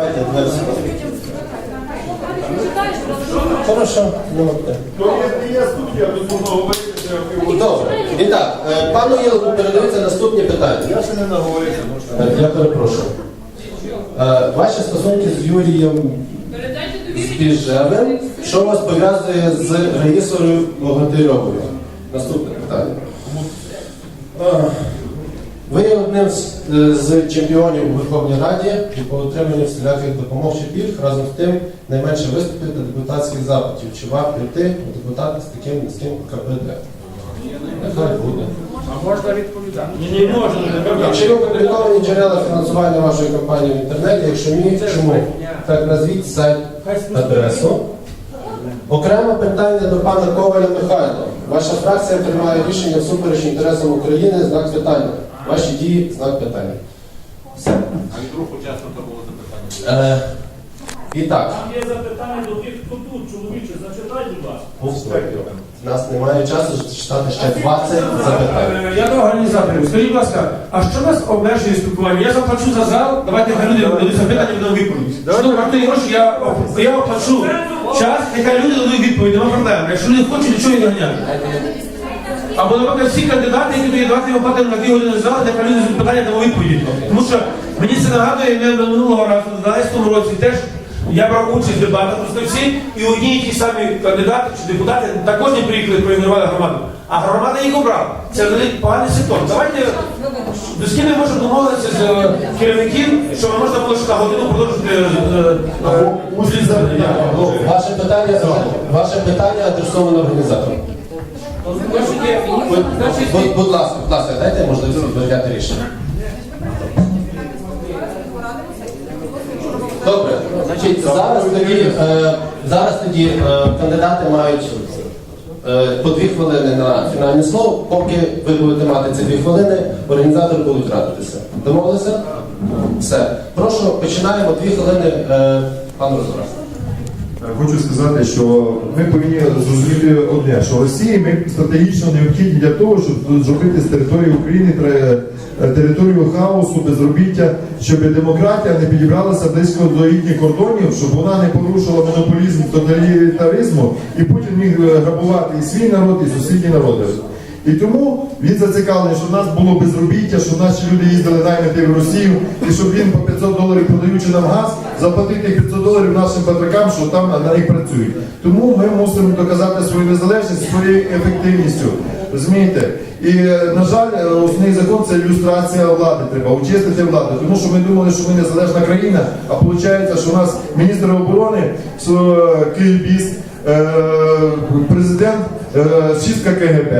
Давайте. Хорошо, пиво. Добре. І так, е, пану Єлку передаються наступні питання. Я ще не наговорився. Е, Я перепрошую. Е, Ваші стосунки з Юрієм Збіжевим, що вас пов'язує з Раїсою Богатирьовою? Наступне питання. Ви є одним з, е, з чемпіонів у Верховній Раді і по отриманню всіляких допомог чи пільг, разом з тим найменше виступів та депутатських запитів. Чи варто йти у депутати з таким низьким КПД? Нехай буде. А можна відповідати? Ні, не можна. Якщо є опубліковані джерела фінансування вашої компанії в інтернеті, якщо ні, чому? Так назвіть сайт адресу. Окреме питання до пана Коваля Михайла. Ваша фракція приймає рішення всупереч інтересам України, знак питання. Ваші дії, знак питання. Все. А від руху учасника було запитання. Е, і так, Там є запитання до тих, хто тут, чоловіче, зачитай, будь ласка. повторюю. У нас немає часу читати ще 20 запитань. Е, Я до організаторів. Скажіть, будь ласка, а що нас обмежує спілкування? Я заплачу за зал, давайте хай люди дадуть запитання, будемо відповідь. Що вартує гроші, я, я оплачу час, нехай люди дадуть відповідь, нема проблем. Якщо не хочуть, нічого не ганяти. Або, наприклад, всі кандидати, які дають давати оплатимо на дві години зал, нехай люди питання дамо відповіді. Тому що мені це нагадує, ми минулого разу, в 12 році теж я брав участь в дебатах просто всі, і одні і ті самі кандидати чи депутати також не приїхали проігнорували громаду. А громада їх обрала. Це поганий ситуація. Давайте з ким ми можемо домовитися з е, керівників, щоб можна було ще на годину продовжити е, е, Ваше питання, ваше питання адресовано організаторам. Будь, будь, ласка, будь ласка, дайте можливість прийняти рішення. Добре, значить, зараз тоді, е, зараз тоді е, кандидати мають е, по дві хвилини на фінальне слово. Поки ви будете мати ці дві хвилини, організатори будуть радитися. Домовилися? Все. Прошу, починаємо дві хвилини, е, пан Розорас. Хочу сказати, що ми повинні зрозуміти одне, що Росії ми стратегічно необхідні для того, щоб зробити з території України територію хаосу, безробіття, щоб демократія не підібралася близько до їхніх кордонів, щоб вона не порушила монополізм тоталітаризму, і Путін міг е, грабувати і свій народ, і сусідні народи. І тому він зацікавлений, щоб в нас було безробіття, щоб наші люди їздили наймити в Росію, і щоб він по 500 доларів продаючи нам газ, заплатити 500 доларів нашим батракам, що там на них працюють. Тому ми мусимо доказати свою незалежність своєю ефективністю. Розумієте? І е, на жаль, е, основний закон це ілюстрація влади. Треба очистити владу, тому що ми думали, що ми незалежна країна, а виходить, що у нас міністр оборони що, е, е, президент, чистка КГБ.